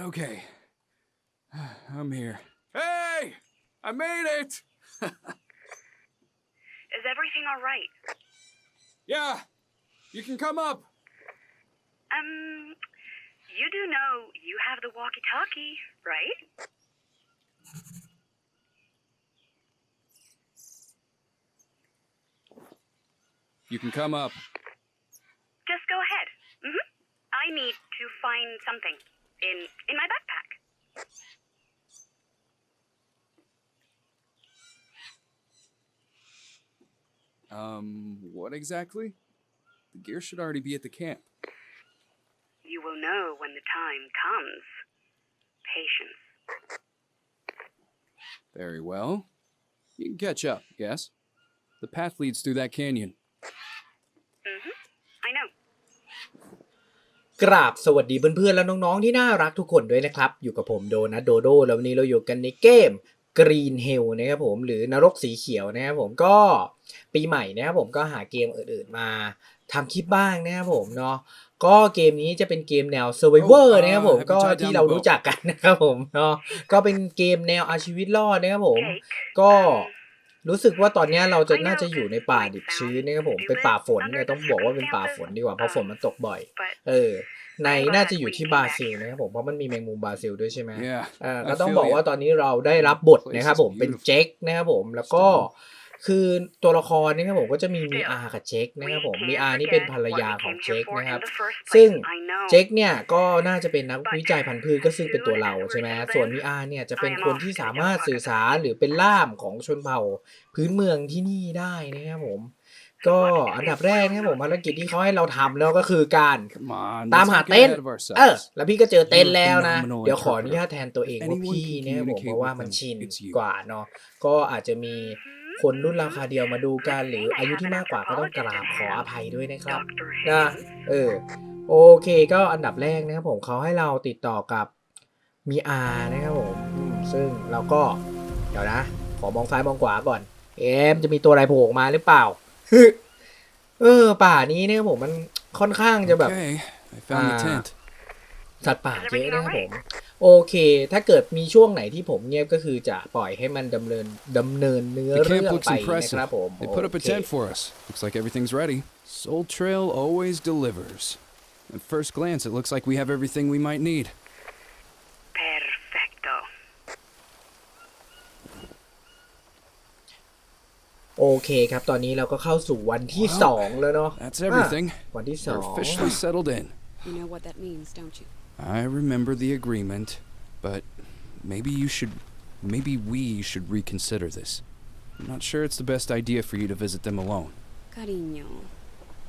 Okay. I'm here. Hey! I made it! Is everything all right? Yeah! You can come up! Um, you do know you have the walkie-talkie, right? You can come up. Just go ahead. hmm I need to find something in in my backpack. Um, what exactly? The gear should already be at the camp. You will know when the time comes. Patience. Very well. You can catch up, yes? The path leads through that canyon. กราบสวัสดีเพื่อนๆ และน้องๆ ที่น่ารักทุกคนด้วยนะครับ อยู่กับผมโดนะโดโด แล้ววันนี้เราอยู่กันในเกม Green Hill นะครับผมหรือนรกสีเขียวนะครับผมก็ปีใหม่นะครับผมก็หาเกมอื่นๆมาทำคลิปบ้างนะครับผมเนาะก็เกมนี้จะเป็นเกมแนว Survivor โอ้นะครับผมอ่าก็ Happy Child ที่เรารู้จักกันนะครับผมเนาะก็เป็นเกมแนวเอาชีวิตรอดนะครับผม Cake. ก็ um, รู้สึกว่าตอนเนี้ยเราจะน่าจะอยู่ในป่าดิบชื้นนะครับผมเป็นป่าฝนเนี่ยต้องบอกว่าเป็นป่าฝนดีกว่าเพราะฝนมันตกบ่อย but เออ ในน่าจะอยู่ที่บราซิลนะครับผมเพราะมันมีแมงมุมบราซิลด้วยใช่ไหม Yeah. เอ่อ I ก็ต้อง feel บอกว่า ya. ตอนนี้เราได้รับบทนะครับผม Place is เป็น beautiful. เจ็คนะครับผมแล้วก็ Still. คือตัวละครนี่ครับผมก็จะมีมีอากับเจ็คนะครับผมมีอานี่เป็นภรรยาของเจ็คนะครับ ซึ่งเจ็คเนี่ยก็น่าจะเป็นนักวิจัยพันธุ์พืชก็ซึ่งเป็นตัวเราใช่ไหมส่วนมีอาเนี่ยจะเป็นคนที่สามารถสื่อสารหรือเป็นล่ามของชนเผ่าพื้นเมืองที่นี่ได้นะครับผม ก็อันดับแรกนะครับผมภารกิจที่เขาให้เราทำแล้วก็คือการ Come on. ตาม let's หา not get เต็นท์ ahead of เออ ourselves. แล้วพี่ก็เจอเต็นท์แล้วนะ phenomenal เดี๋ยวขออนุญาตแทนตัวเองว่า Anyone พี่ can เนี่ยผม communicate เพราะว่า with มัน them. ชิน It's you. กว่าเนาะก็อาจจะมี คนรุ่นราวคราวเดียวมาดูกันหรืออายุที่มากกว่าก็ต้องกราบขออภัยด้วยนะครับนะเออโอเคก็อันดับแรกนะครับผมเขาให้เราติดต่อกับมีอานะครับผมอืมซึ่งเราก็เดี๋ยวนะ ขอมองซ้ายมองขวาก่อน เอ็มจะมีตัวอะไรโผล่ออกมาหรือเปล่าเออป่านี้เนี่ยผมมันค่อนข้างจะแบบ Okay. I found the Ah. tent. สัตว์ป่าเยอะนะครับผม โอเค ถ้าเกิดมีช่วงไหนที่ผมเงียบก็คือจะปล่อยให้มันดำเนินดำเนินเนื้อ The เรื่ camp อง looks ไปนะ impressive. ครับผม They put up a โอเค tent for us. Looks like everything's ready. Soul Trail always delivers. At first glance, it looks like we have everything we might need. Perfecto. โอเคครับ ตอนนี้เราก็เข้าสู่วันที่ Wow. สองแล้วเนาะ That's everything. วันที่สอ We're ง officially settled in. You know what that means, don't you? I remember the agreement, but maybe you should. Maybe we should reconsider this. I'm not sure it's the best idea for you to visit them alone. Cariño,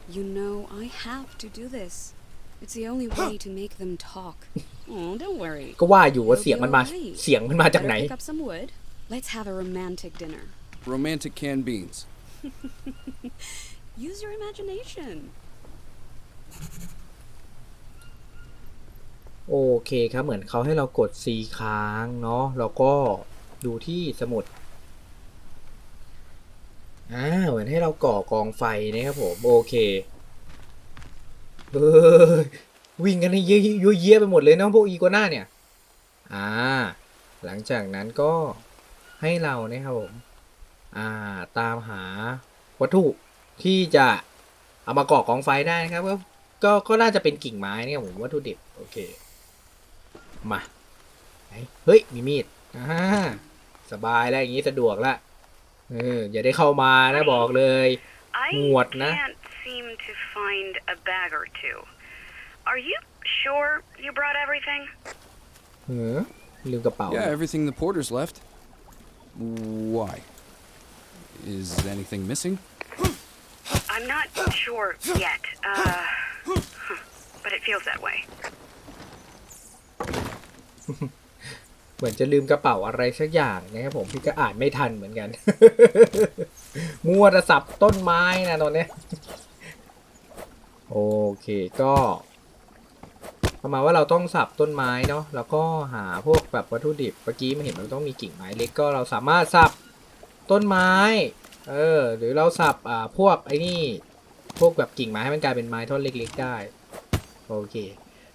you know I have to do this. It's the only way to make them talk. Oh, don't worry. ก็ว่าอยู่ว่าเสียงมันมาเสียงมันมาจาก Better ไหน pick up some wood. Let's have a romantic dinner. Romantic canned beans. Use your imagination. โอเคครับ เหมือนเขาให้เรากด C ค้างเนาะแล้วก็ดูที่สมุดอ่าเหมือนให้เราก่อกองไฟนะครับผมโอเคเออวิ่งกันให้เยอะเยอะไปหมดเลยเนาะพวกอีโกน่าเนี่ย อ่า หลังจากนั้นก็ให้เราเนี่ยครับผม อ่า ตามหาวัตถุที่จะเอามาก่อกองไฟได้นะครับ ก็ก็ก็น่าจะเป็นกิ่งไม้เนี่ยผมวัตถุดิบโอเค มาไหนเฮ้ย มีมีดอ่าสบายแล้วอย่างนี้สะดวกละเอออย่าได้เข้ามานะบอกเลย I What na? can't seem to find a bag or two. Are you sure you brought everything? เออลืมกระเป๋า Yeah, everything the porters left. Why? Is anything missing? I'm not sure yet. Uh, but it feels that way. เหมือนจะลืมกระเป๋าอะไรสักอย่างนะครับผมพี่ก็อ่านไม่ทันเหมือนกัน มัวจะสับต้นไม้นะตอนนี้โอเคก็ประมาณว่าเราต้องสับต้นไม้เนาะแล้วก็หาพวกแบบวัตถุดิบเมื่อกี้ไม่เห็นมันต้องมีกิ่งไม้เล็กก็เราสามารถสับต้นไม้เออหรือเราสับอ่าพวกไอ้นี่พวกแบบกิ่งไม้ให้มันกลายเป็นไม้ท่อนเล็ก ๆ ได้โอเค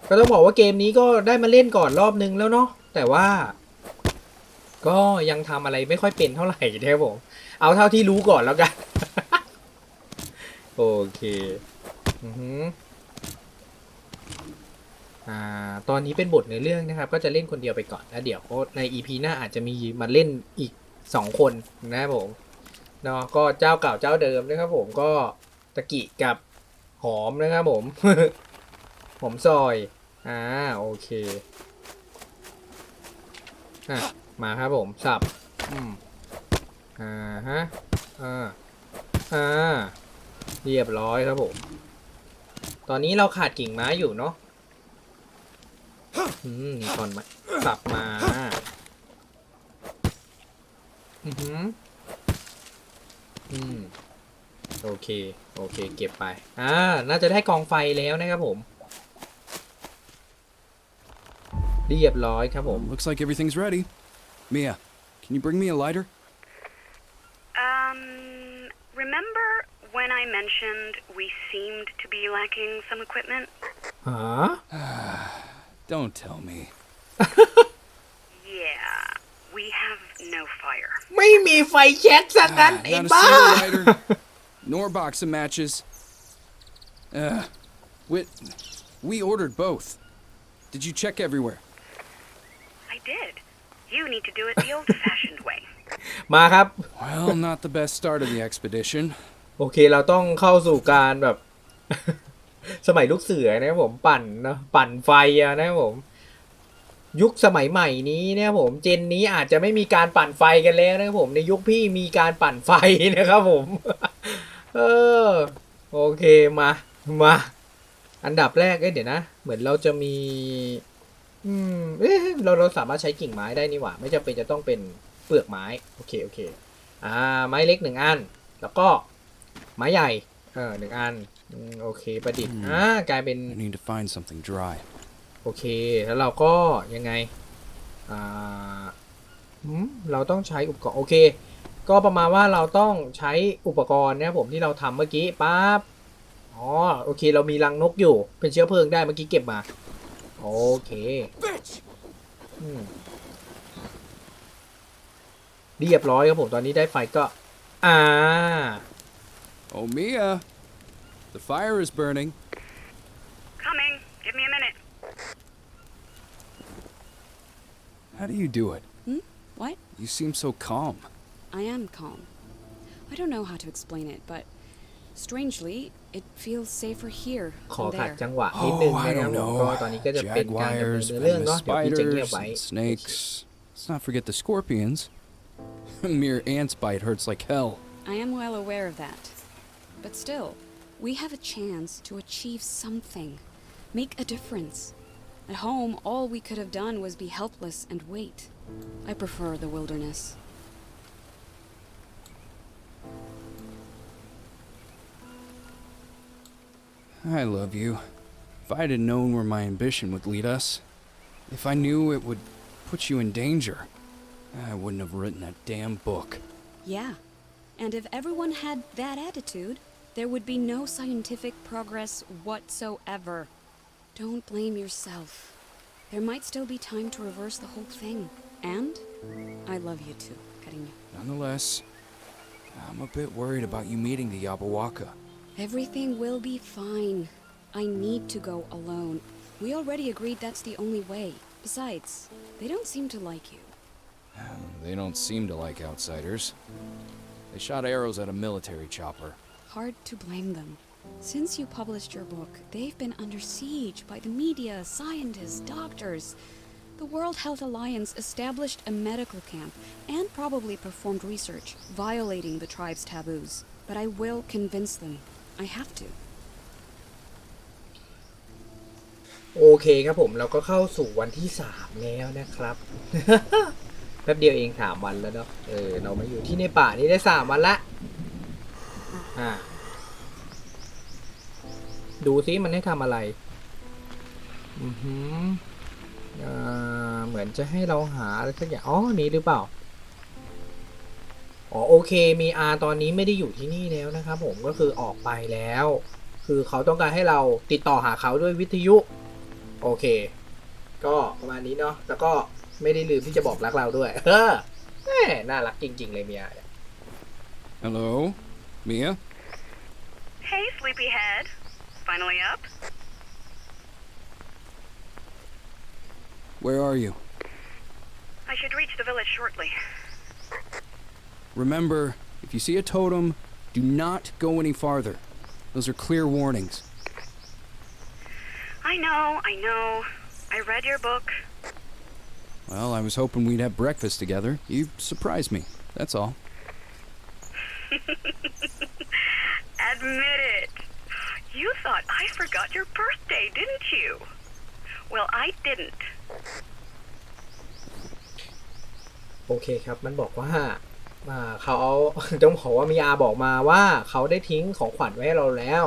ก็ต้องบอกว่าเกมนี้ก็ได้มาเล่นก่อนรอบนึงแล้วเนาะแต่ว่า ก็ยังทำอะไรไม่ค่อยเป็นเท่าไหร่นะครับผม เอาเท่าที่รู้ก่อนแล้วกัน โอเคอือหืออ่าตอนนี้เป็นบทในเรื่องนะครับ ก็จะเล่นคนเดียวไปก่อนแล้วเดี๋ยวใน EP หน้าอาจจะมีมาเล่นอีกสองคนนะครับผมเนาะก็เจ้าเก่าเจ้าเดิมนะครับผมก็ตะกิกับหอมนะครับผม หอมซอย อ่าโอเคอะมาครับผมสับอืมอ่าฮะอ่าอ่าเรียบร้อยครับผม ตอนนี้เราขาดกิ่งไม้อยู่เนาะอืมนี่ก่อนมาสับมาอือหืออืมโอเค โอเค เก็บไป อ่า น่าจะได้กองไฟแล้วนะครับผม เรียบร้อยครับผม Looks like everything's ready. Mia, can you bring me a lighter? Um, remember when I mentioned we seemed to be lacking some equipment? ฮะ Don't tell me. Yeah, we have no fire. ไม่มีไฟแช็กสักนั้น Ah, ไอ้ not a บ้า single lighter, nor box of matches. Uh, we, we ordered both. Did you check everywhere? I did. You need to do it the old-fashioned way. มาครับ Well, not the best start of the expedition. โอเคเราต้องเข้าสู่การแบบ สมัยลูกเสือนะครับผมปั่นเนอะปั่นไฟอะนะครับผม ยุคสมัยใหม่นี้นะครับผมเจนนี้อาจจะไม่มีการปั่นไฟกันแล้วนะครับผมในยุคพี่มีการปั่นไฟนะครับผม เออโอเคมามา อันดับแรกเอ้ยเดี๋ยวนะ เหมือนเราจะมี อืมเอ๊ะเราเราสามารถใช้กิ่งไม้ได้นี่หว่า ไม่จำเป็นจะต้องเป็นเปลือกไม้ โอเค โอเค อ่า ไม้เล็กหนึ่งอัน แล้วก็ไม้ใหญ่ เออหนึ่งอันอืมโอเค ประดิษฐ์ อ่า กลายเป็น I need to find something dry. โอเค แล้วเราก็ยังไง อ่าหืมเราต้องใช้อุปกรณ์ โอเค ก็ประมาณว่าเราต้องใช้อุปกรณ์นะครับผมที่เราทำเมื่อกี้ปั๊บ อ๋อ โอเค เรามีรังนกอยู่ เป็นเชื้อเพลิงได้เมื่อกี้เก็บมา โอเคอืมเรียบร้อยครับผม ตอนนี้ได้ไฟก็ อ่า Oh, Mia! The fire is burning. Coming. Give me a minute. How do you do it? What? You seem so calm. I am calm. I don't know how to explain it, but strangely, it feels safer here ขอ than ขัด there. จังหวะนิดนึง Oh, นะ I ครับ don't ผมก็ know. ตอนนี้ก็จะเป็นการดำเนิน Jaguars, เรื่อง venomous เนาะเดี๋ยวพี่จะเงียบ spiders, ไว้ and snakes. Let's not forget the scorpions. A mere ant's bite hurts like hell. I am well aware of that. But still, we have a chance to achieve something, make a difference. At home, all we could have done was be helpless and wait. I prefer the wilderness. I love you. If I had known where my ambition would lead us, if I knew it would put you in danger, I wouldn't have written that damn book. Yeah. And if everyone had that attitude, there would be no scientific progress whatsoever. Don't blame yourself. There might still be time to reverse the whole thing. And I love you too, Cariño. Nonetheless, I'm a bit worried about you meeting the Yabawaka. Everything will be fine. I need to go alone. We already agreed that's the only way. Besides, they don't seem to like you. They don't seem to like outsiders. They shot arrows at a military chopper. Hard to blame them. Since you published your book, they've been under siege by the media, scientists, doctors. The World Health Alliance established a medical camp and probably performed research, violating the tribe's taboos. But I will convince them. I have to. โอเคครับผมเราก็เข้าสู่วันที่สามแล้วนะครับ แป๊บเดียวเองสามวันแล้วเนาะเออเรามาอยู่ที่ในป่านี้ได้สามวันละอ่าดูซิมันให้ทำอะไร อือหืออ่าเหมือนจะให้เราหาอะไรสักอย่างอ๋อนี้หรือเปล่า อ๋อโอเคมีอาตอนนี้ไม่ได้อยู่ที่นี่แล้วนะครับผมก็คือออกไปแล้ว คือเขาต้องการให้เราติดต่อหาเขาด้วยวิทยุ โอเค ก็ประมาณนี้เนาะแล้วก็ไม่ได้ลืมที่จะบอกรักเราด้วยเออแหม่น่ารักจริง ๆ เลยเมีย Hello? Mia? Hey, sleepyhead. Finally up? Where are you? I should reach the village shortly. Remember, if you see a totem, do not go any farther. Those are clear warnings. I know, I know. I read your book. Well, I was hoping we'd have breakfast together. You surprised me. That's all. Admit it. You thought I forgot your birthday, didn't you? Well, I didn't. โอเคครับ มันบอกว่าอ่า เขาต้องบอกว่ามีอาบอกมาว่าเขาได้ทิ้งของขวัญไว้ให้เราแล้ว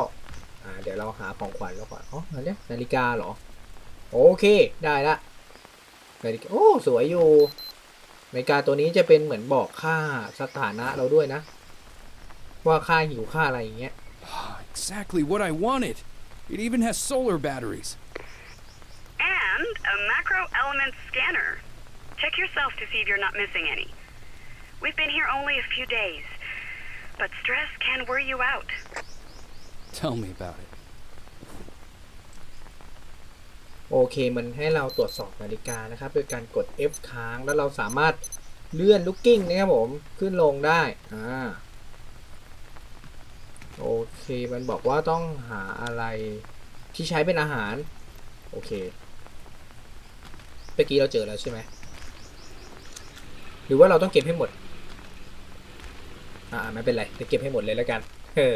อ่าเดี๋ยวเราหาของขวัญเราก่อนอ๋ออะไรเนี่ยนาฬิกาเหรอ โอเค ได้ละนาฬิกาโอ้สวยอยู่นาฬิกาตัวนี้จะเป็นเหมือนบอกค่าสถานะเราด้วยนะ ว่าค่าหิวค่าอะไรอย่างเงี้ย Exactly what I wanted. It even has solar batteries. And a macro element scanner. Check yourself to see if you're not missing any. We've been here only a few days, but stress can wear you out. Tell me about it. โอเค มันให้เราตรวจสอบนาฬิกานะครับ โดยการกด F ค้างแล้วเราสามารถเลื่อนลูกกิ้งนะครับผม ขึ้นลงได้ อ่า โอเค มันบอกว่าต้องหาอะไรที่ใช้เป็นอาหาร โอเคเมื่อกี้เราเจอแล้วใช่ไหม หรือว่าเราต้องเก็บให้หมด อ่าไม่เป็นไรจะเก็บให้หมดเลยแล้วกันเออ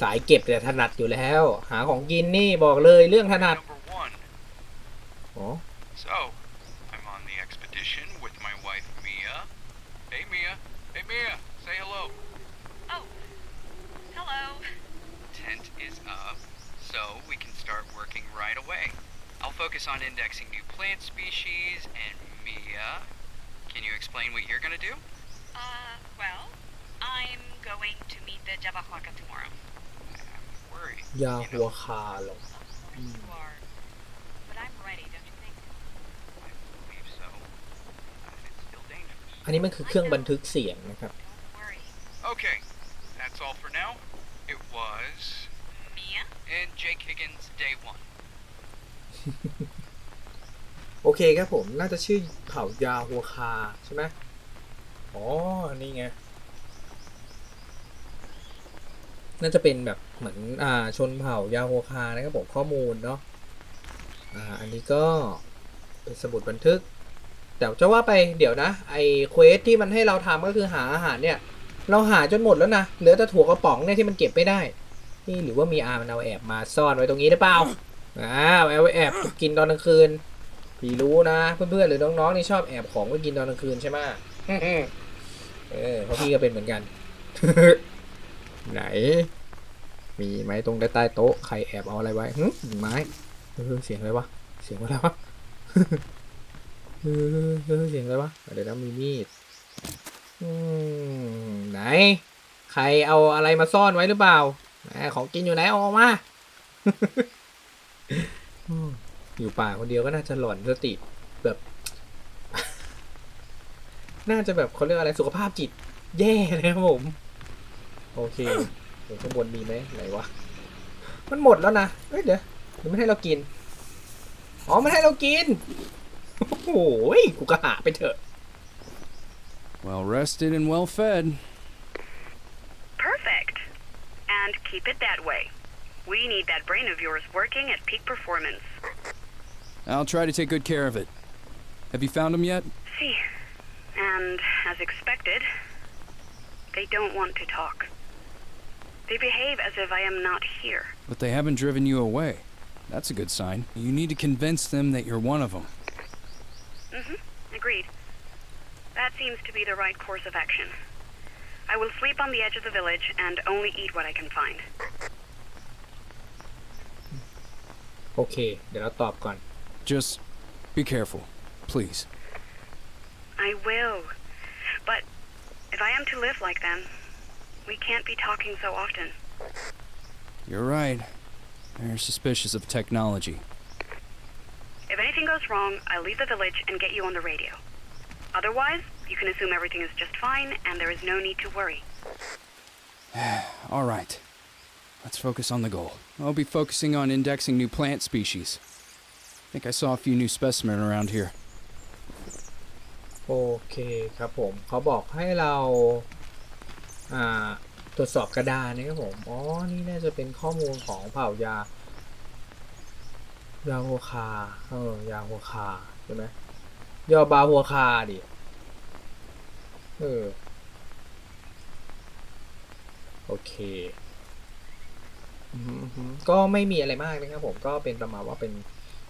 สายเก็บแต่ถนัดอยู่แล้ว หาของกินนี่บอกเลยเรื่องถนัด Number one. อ๋อ So, I'm on the expedition with my wife Mia. Hey Mia. Hey Mia. Say hello. Oh, hello. Tent is up, so we can start working right away. I'll focus on indexing new plant species, and Mia, can you explain what you're gonna do? Uh, well, I'm going to meet the Jabahwaka tomorrow. I'm worried. ยา you หัว know, คาเหรอ You are. But I'm ready, don't you think? I believe so. Uh, it's still dangerous. อันนี้มันคือเครื่องบันทึกเสียงนะครับ Don't worry. Okay, that's all for now. It was Mia? in Jake Higgins day one. โอเคครับผมน่าจะชื่อเผ่ายาหัวคาใช่ไหมอ๋อ นี่ไง น่าจะเป็นแบบเหมือนอ่าชนเผ่ายาหัวคานะครับผมข้อมูลเนาะอ่าอันนี้ก็เป็นสมุดบันทึก แต่จะว่าไปเดี๋ยวนะไอเควสที่มันให้เราทำก็คือหาอาหารเนี่ย เราหาจนหมดแล้วนะเหลือแต่ถั่วกระป๋องเนี่ยที่มันเก็บไม่ได้ นี่หรือว่ามีอามันเอาแอบมาซ่อนไว้ตรงนี้หรือเปล่าอ้าวเอาแอบกินตอนกลางคืนพี่รู้นะเพื่อนๆหรือน้องๆนี่ชอบแอบของไปกินตอนกลางคืนใช่ไหมเออเพราะพี่ก็เป็นเหมือนกัน ไหน มีไหมตรงใต้โต๊ะใครแอบเอาอะไรไว้หึไม้เสียงอะไรวะเสียงอะไรวะเสียงอะไรวะเดี๋ยวนะมีมีดไหน ใครเอาอะไรมาซ่อนไว้หรือเปล่าของกินอยู่ไหนออกมาอยู่ป่าคนเดียวก็น่าจะหลอนสติแบบ น่าจะแบบเขาเรียกอะไรสุขภาพจิต แย่นะครับผม โอเคเดี๋ยวข้างบนมีไหมไหนวะ มันหมดแล้วนะเอ้ยเดี๋ยวมันไม่ให้เรากิน อ๋อมันให้เรากิน โอ้โหกูก็หาไปเถอะ Well rested and well fed. Perfect. And keep it that way. We need that brain of yours working at peak performance. I'll try to take good care of it. Have you found him yet? See. And as expected, they don't want to talk. They behave as if I am not here. But they haven't driven you away. That's a good sign. You need to convince them that you're one of them. Mm-hmm. Agreed. That seems to be the right course of action. I will sleep on the edge of the village and only eat what I can find. โอเค เดี๋ยวเราตอบก่อน Just be careful, please. I will. But If I am to live like them, we can't be talking so often. You're right. They're suspicious of technology. If anything goes wrong, I'll leave the village and get you on the radio. Otherwise, you can assume everything is just fine and there is no need to worry. All right. Let's focus on the goal. I'll be focusing on indexing new plant species. I think I saw a few new specimen around here. โอเคครับผม เขาบอกให้เรา อ่า ตรวจสอบกระดานนะครับผม อ๋อ นี่น่าจะเป็นข้อมูลของเผ่ายา ยาหัวคา เออ ยาหัวคาใช่ไหมยอบาหัวคาดิ เออ โอเคอือหืออือหือก็ไม่มีอะไรมากนะครับผม ก็เป็นประมาณว่าเป็น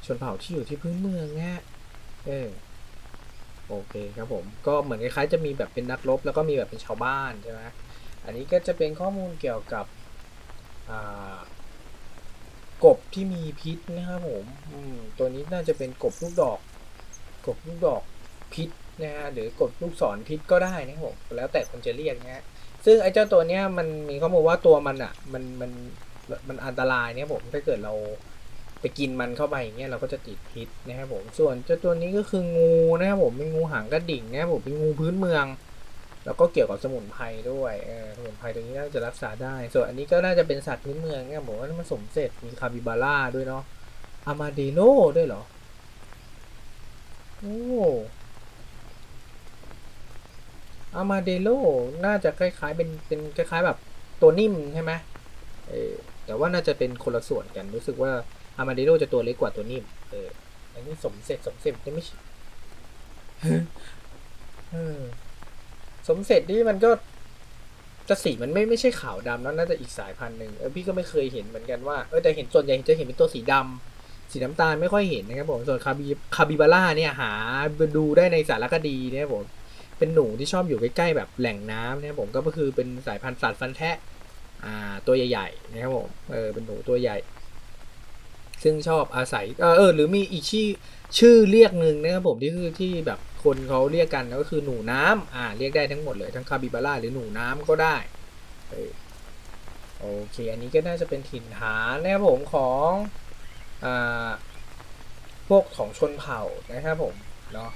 ชนเผ่าที่อยู่ที่พื้นเมืองนะฮะ เออโอเคครับผม ก็เหมือนคล้ายๆจะมีแบบเป็นนักรบแล้วก็มีแบบเป็นชาวบ้านใช่ไหม อันนี้ก็จะเป็นข้อมูลเกี่ยวกับกบที่มีพิษนะครับผมมตัวนี้น่าจะเป็นกบลูกดอก กบลูกดอกพิษนะฮะหรือกบลูกศรพิษก็ได้นะครับผมแล้วแต่คนจะเรียกนะฮะซึ่งไอ้เจ้าตัวเนี้ยมันมีข้อมูลว่าตัวมันอะมันมันมันอันตรายเนี่ยผมถ้าเกิดเราไปกินมันเข้าไปอย่างเงี้ยเราก็จะติดพิษนะครับผมส่วนเจ้าตัวนี้ก็คืองูนะครับผมเป็นงูหางกระดิ่งนะครับผมเป็นงูพื้นเมือง แล้วก็เกี่ยวกับสมุนไพรด้วยสมุนไพรตัวนี้น่าจะรักษาได้ ส่วนอันนี้ก็น่าจะเป็นสัตว์พื้นเมืองเนี่ยผมว่ามันสมเสร็จมีคาบิบาร่าด้วยเนาะอามาเดโลด้วยเหรอ โอ้อามาเดโลน่าจะคล้ายๆเป็นเป็นคล้าย ๆ แบบตัวนิ่มใช่ไหมเออแต่ว่าน่าจะเป็นคนละส่วนกันรู้สึกว่าอามาเดโรจะตัวเล็กกว่าตัวนิ่มเอออันนี้สมเสร็จสมเสร็จนี่ไม่ใช่เออ สมเสร็จนี่มันก็จะสีมันไม่ไม่ใช่ขาวดำแล้วน่าจะอีกสายพันธุ์หนึ่งเออพี่ก็ไม่เคยเห็นเหมือนกันว่าเออแต่เห็นส่วนใหญ่จะเห็นเป็นตัวสีดำสีน้ำตาลไม่ค่อยเห็นนะครับผมส่วนคาบิคาบิบาร่าเนี่ยหาดูได้ในสารคดีนะครับผมเป็นหนูที่ชอบอยู่ใกล้ๆแบบแหล่งน้ำนะครับผมก็คือเป็นสายพันธุ์สัตว์ฟันแทะอ่าตัวใหญ่ๆนะครับผมเออเป็นหนูตัวใหญ่ ซึ่งชอบอาศัยเออเออหรือมีอีกชื่อชื่อเรียกหนึ่งนะครับผมที่คือที่แบบ คนเขาเรียกกันก็คือหนูน้ำอ่าเรียกได้ทั้งหมดเลยทั้งคาบิบาร่าหรือหนูน้ำก็ได้โอเค อันนี้ก็น่าจะเป็นถิ่นฐานนะครับผมของอ่าพวกของชนเผ่านะครับผมเนาะ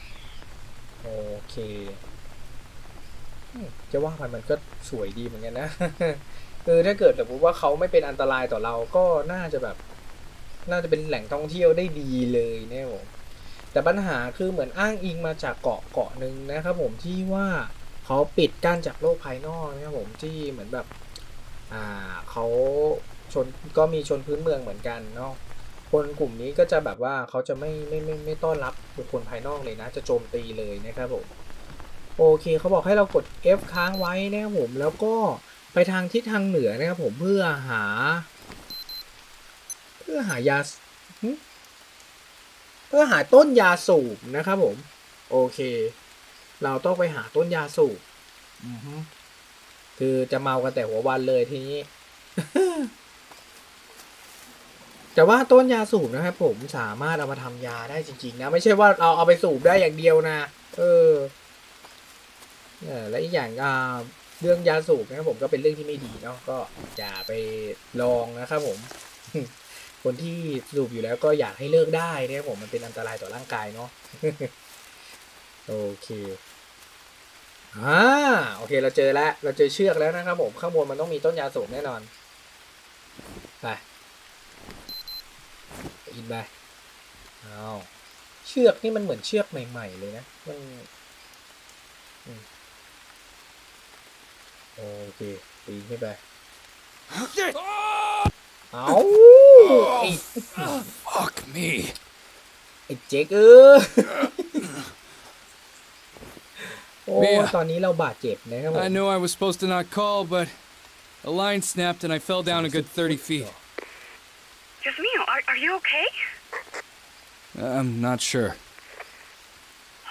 โอเคจะว่าไปมันก็สวยดีเหมือนกันนะคือถ้าเกิดสมมติว่าเขาไม่เป็นอันตรายต่อเราก็น่าจะแบบ น่าจะเป็นแหล่งท่องเที่ยวได้ดีเลยเนี่ยผม แต่ปัญหาคือเหมือนอ้างอิงมาจากเกาะเกาะหนึ่งนะครับผมที่ว่าเขาปิดกั้นจากโลกภายนอกนะครับผมที่เหมือนแบบอ่าเขาชนก็มีชนพื้นเมืองเหมือนกันเนาะคนกลุ่มนี้ก็จะแบบว่าเขาจะไม่ไม่ไม่ไม่ต้อนรับบุคคลภายนอกเลยนะ จะโจมตีเลยนะครับผมโอเคเขาบอกให้เรากด F ค้างไว้นะครับผมแล้วก็ไปทางทิศทางเหนือนะครับผมเพื่อหา เพื่อหายา เพื่อหาต้นยาสูบนะครับผม โอเค เราต้องไปหาต้นยาสูบคือจะเมากันแต่หัววันเลยทีนี้ แต่ว่าต้นยาสูบนะครับผมสามารถเอามาทำยาได้จริง ๆ นะ ไม่ใช่ว่าเราเอาไปสูบได้อย่างเดียวนะ เออเออและอีกอย่างอ่าเรื่องยาสูบนะครับผมก็เป็นเรื่องที่ไม่ดีเนาะก็อย่าไปลองนะครับผม คนที่สูบอยู่แล้วก็อยากให้เลิกได้นะครับผมมันเป็นอันตรายต่อร่างกายเนาะโอเคอ่าโอเคเราเจอแล้วเราเจอเชือกแล้วนะครับผมข้างบนมันต้องมีต้นยาสูบแน่นอนไปอินไปเอาเชือกนี่มันเหมือนเชือกใหม่ ๆ เลยนะมันโอเคปีนขึ้นไป เอาไอ้ Fuck me. ไอ้เจ๊กเออ โอ้ เมีย ตอนนี้เราบาดเจ็บนะครับผม I know I was supposed to not call, but a line snapped and I fell down a good 30 feet. Jasmine, are, are you okay? I'm not sure.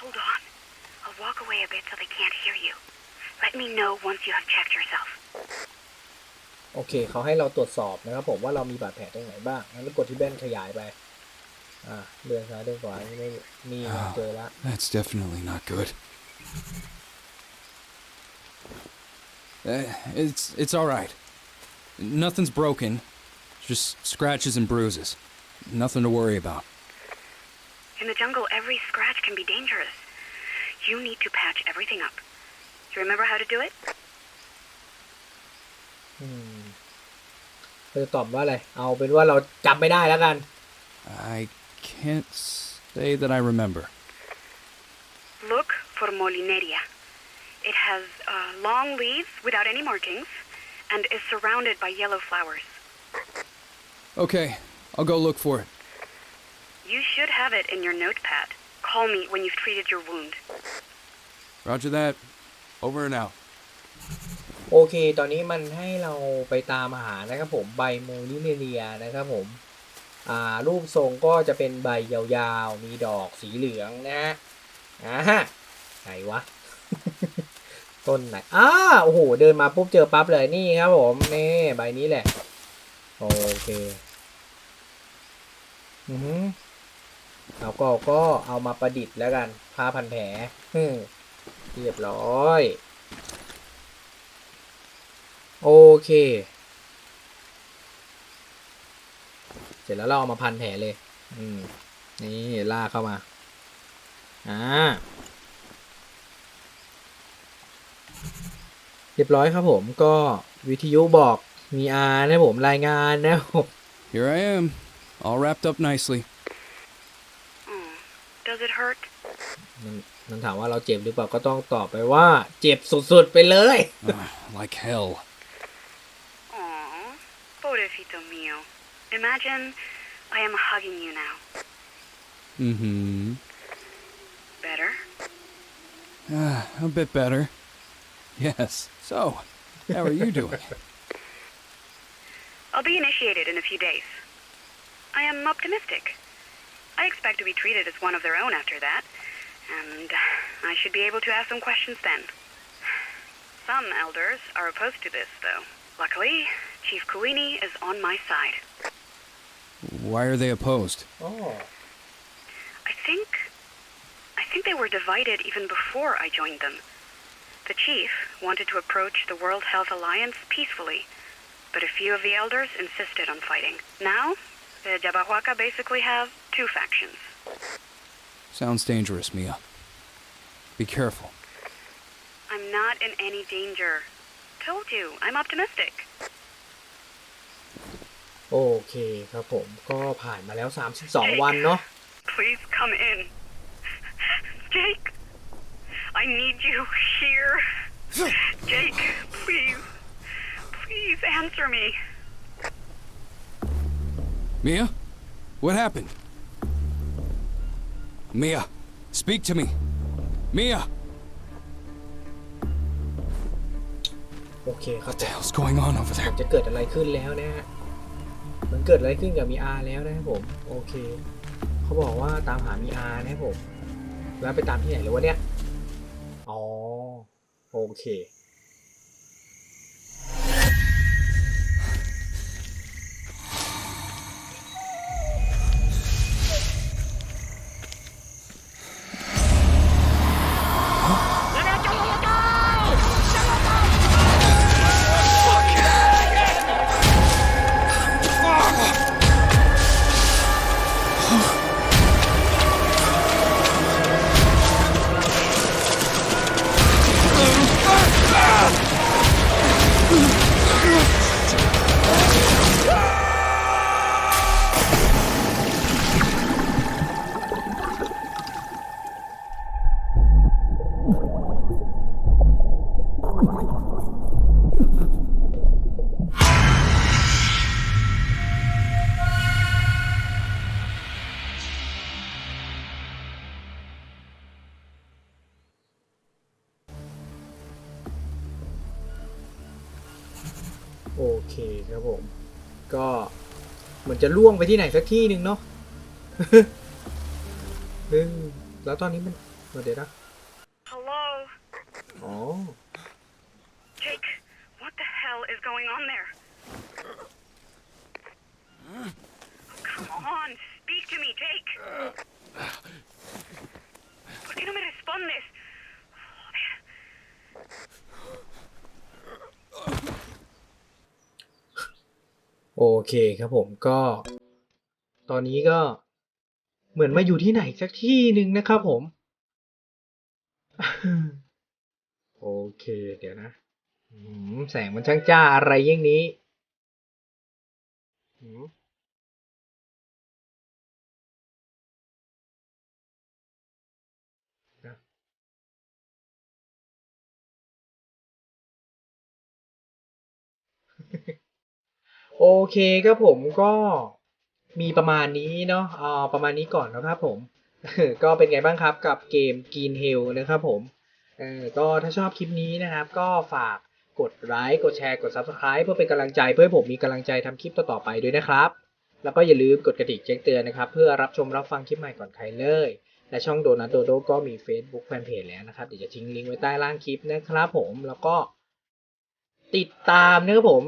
Hold on. I'll walk away a bit so they can't hear you. Let me know once you have checked yourself. โอเคเขาให้เราตรวจสอบนะครับผมว่าเรามีบาดแผลตรงไหนบ้างงั้นเรากดที่แบนขยายไปอ่าเดินซ้ายเดินขวานี่ไม่มีเจอละ That's definitely not good. Uh, it's it's all right. Nothing's broken. Just scratches and bruises. Nothing to worry about. In the jungle, every scratch can be dangerous. You need to patch everything up. You remember how to do it? เราจะตอบว่าอะไร เอาเป็นว่าเราจำไม่ได้แล้วกัน I can't say that I remember. Look for Molineria. It has uh, long leaves without any markings and is surrounded by yellow flowers. Okay, I'll go look for it. You should have it in your notepad. Call me when you've treated your wound. Roger that. Over and out. โอเค ตอนนี้มันให้เราไปตามหานะครับผมใบโมลิเนเรียนะครับผมอ่ารูปทรงก็จะเป็นใบยาวๆ มีดอกสีเหลืองนะฮะอ่าฮะไหนวะ ต้นไหนอ้าโอ้โห เดินมาปุ๊บเจอปั๊บเลยนี่ครับผม นี่ใบนี้แหละ โอเค อือหือแล้วก็ก็เอามาประดิษฐ์แล้วกัน ผ้าพันแผลเรียบร้อย โอเค เสร็จแล้วเราเอามาพันแผลเลย อืม นี่ลากเข้ามา อ่า เรียบร้อยครับผมก็วิทยุบอกมีอานะผมรายงานนะผม Here I am, all wrapped up nicely. Oh, does it hurt? มันมันถามว่าเราเจ็บหรือเปล่าก็ต้องตอบไปว่า เจ็บสุดๆไปเลย Ah, like hell. Imagine I am hugging you now. Mm-hmm. Better? Ah, a bit better. Yes. So, how are you doing? I'll be initiated in a few days. I am optimistic. I expect to be treated as one of their own after that, and I should be able to ask some questions then. Some elders are opposed to this, though. Luckily, Chief Kuini is on my side. Why are they opposed? Oh. I think. I think they were divided even before I joined them. The chief wanted to approach the World Health Alliance peacefully, but a few of the elders insisted on fighting. Now, the Jabahuaca basically have two factions. Sounds dangerous, Mia. Be careful. I'm not in any danger. Told you, I'm optimistic. โอเคครับผมก็ผ่านมาแล้ว 32 วันเนาะ Please come in. Jake, I need you here. Jake, please. Please answer me. Mia? What happened? Mia, speak to me. Mia! โอเคครับ What the hell's going on over ผม there? จะเกิดอะไรขึ้นแล้วนะฮะ มันเกิดอะไรขึ้นกับมีอาแล้วนะครับผม โอเค เขาบอกว่าตามหามีอานะครับผม แล้วไปตามที่ไหนเลยวะเนี่ย อ๋อ โอเค จะล่วงไปที่ไหนสักที่หนึ่งเนาะเฮ้ยแล้วตอนนี้มันเดี๋ยวนะ Hello? อ๋อ Jake, what the hell is going on there? Oh, come on, speak to me, Jake. ¿Por qué no me respondes? เคครับผมก็ ตอนนี้ก็เหมือนมาอยู่ที่ไหนสักที่หนึ่งนะครับผม โอเค เดี๋ยวนะแสงมันช่างจ้าอะไรอยังนี้ โอเคครับผมก็มีประมาณนี้เนาะอ่าประมาณนี้ก่อนนะครับผมก็เป็นไงบ้างครับกับเกม Green Hill นะครับผมเออก็ถ้าชอบคลิปนี้นะครับ ก็ฝากกดไลค์กดแชร์กด Subscribe เพื่อเป็นกำลังใจเพื่อให้ผมมีกำลังใจทำคลิปต่อๆไปด้วยนะครับ แล้วก็อย่าลืมกดกระดิ่งแจ้งเตือนนะครับ เพื่อรับชมรับฟังคลิปใหม่ก่อนใครเลย และช่องโดนัทโดโดก็มี Facebook Fanpage แล้วนะครับ เดี๋ยวจะทิ้งลิงก์ไว้ใต้ล่างคลิปนะครับผมแล้วก็ติดตามนะครับผม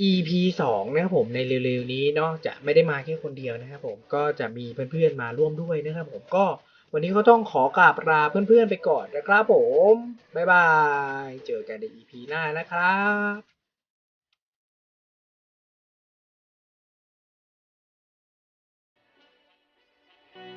EP 2นะครับผมในเร็วๆนี้เนาะจะไม่ได้มาแค่คนเดียวนะครับผมก็จะมีเพื่อนๆมาร่วมด้วยนะครับผมก็วันนี้ก็ต้องขอกราบลาเพื่อนๆไปก่อนนะครับผม บ๊ายบาย เจอกันใน EP หน้านะครับ